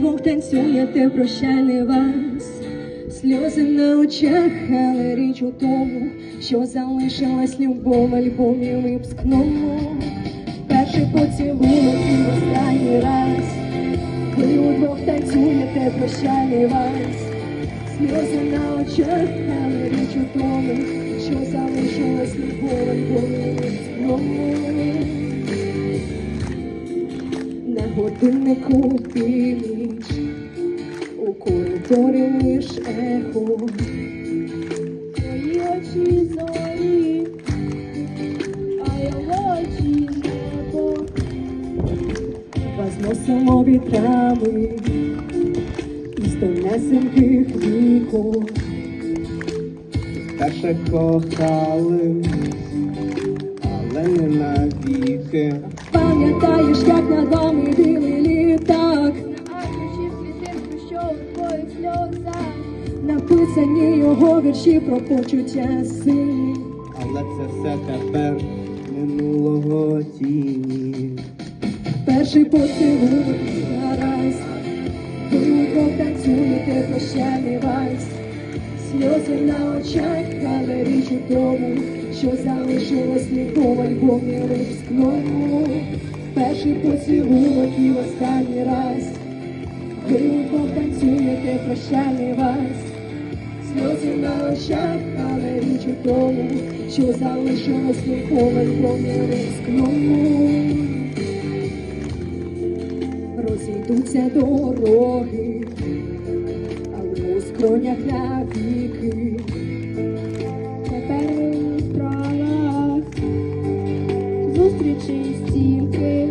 Любов танцюєте прощальний вальс Сльози на очах, але річ у тому, що залишилась любов альбомі випускному. Перший поцілунок і останній раз. Ви удвох танцюєте прощальний вальс Сльози на очах, але річ у тому, що залишилась любов альбомі випускному. На годиннику у коридорі лиш ехо. Твої очі зорі, а його очі небо. Возносимо вітрами із донесеньких вікон. Перше кохали, але не навіки. Пам'ятаєш, як над вами білий написані його вірші про почуття сили. Але це все тепер минулого тіні. Перший поцілунок гаразд, ви удвох танцюєте прощальний вальс. Сльози на очах, але річ у тому, що залишилось любов в альбомі випускному. Перший поцілунок і в останній раз. Ви удвох танцюєте прощальний вальс. Сльози на очах, але річ у тому, що залишилось любов в альбомі розійдуться дороги, але у скронях навіки. Тепер у справах зустрічі стільки.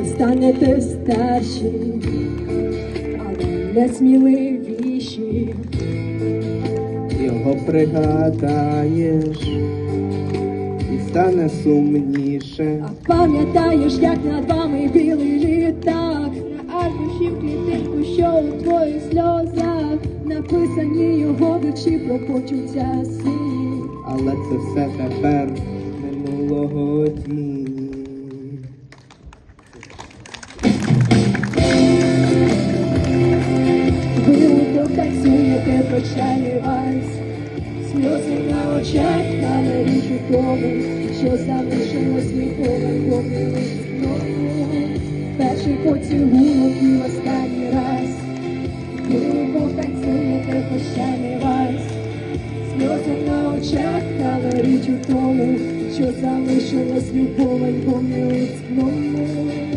Ви станете старші, але не сміливіші. Його пригадаєш і стане сумніше. А пам'ятаєш, як над вами білий літак, На аркуші клітинку, що у твоїх сльозах. написані його вірші про почуття сили. Але це все тепер минулого тіні. Сльози на очах, але річ у тому, що залишилось ніколи помилитного. Перший поцілунок і останній раз. Ви удвох танцюєте прощальний вальс, сльози на очах, але річ у тому, що залишилось в альбомі людському.